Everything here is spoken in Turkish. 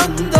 hayatım